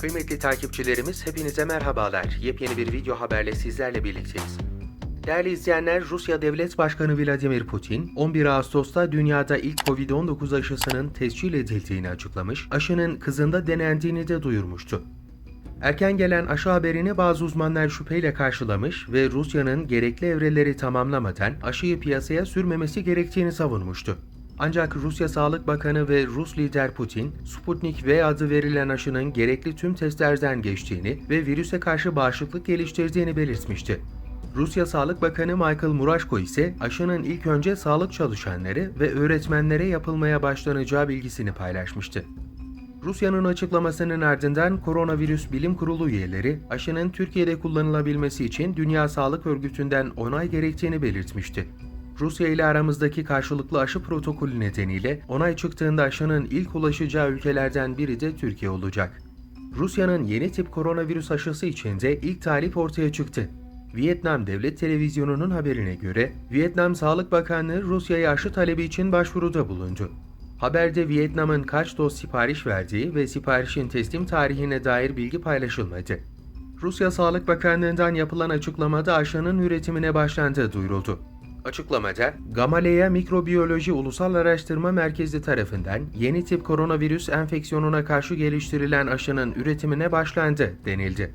Kıymetli takipçilerimiz hepinize merhabalar. Yepyeni bir video haberle sizlerle birlikteyiz. Değerli izleyenler, Rusya Devlet Başkanı Vladimir Putin, 11 Ağustos'ta dünyada ilk Covid-19 aşısının tescil edildiğini açıklamış, aşının kızında denendiğini de duyurmuştu. Erken gelen aşı haberini bazı uzmanlar şüpheyle karşılamış ve Rusya'nın gerekli evreleri tamamlamadan aşıyı piyasaya sürmemesi gerektiğini savunmuştu. Ancak Rusya Sağlık Bakanı ve Rus lider Putin, Sputnik V adı verilen aşının gerekli tüm testlerden geçtiğini ve virüse karşı bağışıklık geliştirdiğini belirtmişti. Rusya Sağlık Bakanı Michael Murashko ise aşının ilk önce sağlık çalışanları ve öğretmenlere yapılmaya başlanacağı bilgisini paylaşmıştı. Rusya'nın açıklamasının ardından Koronavirüs Bilim Kurulu üyeleri aşının Türkiye'de kullanılabilmesi için Dünya Sağlık Örgütü'nden onay gerektiğini belirtmişti. Rusya ile aramızdaki karşılıklı aşı protokolü nedeniyle onay çıktığında aşının ilk ulaşacağı ülkelerden biri de Türkiye olacak. Rusya'nın yeni tip koronavirüs aşısı için de ilk talip ortaya çıktı. Vietnam Devlet Televizyonu'nun haberine göre Vietnam Sağlık Bakanlığı Rusya'ya aşı talebi için başvuruda bulundu. Haberde Vietnam'ın kaç doz sipariş verdiği ve siparişin teslim tarihine dair bilgi paylaşılmadı. Rusya Sağlık Bakanlığı'ndan yapılan açıklamada aşının üretimine başlandığı duyuruldu. Açıklamada, Gamaleya Mikrobiyoloji Ulusal Araştırma Merkezi tarafından yeni tip koronavirüs enfeksiyonuna karşı geliştirilen aşının üretimine başlandı denildi.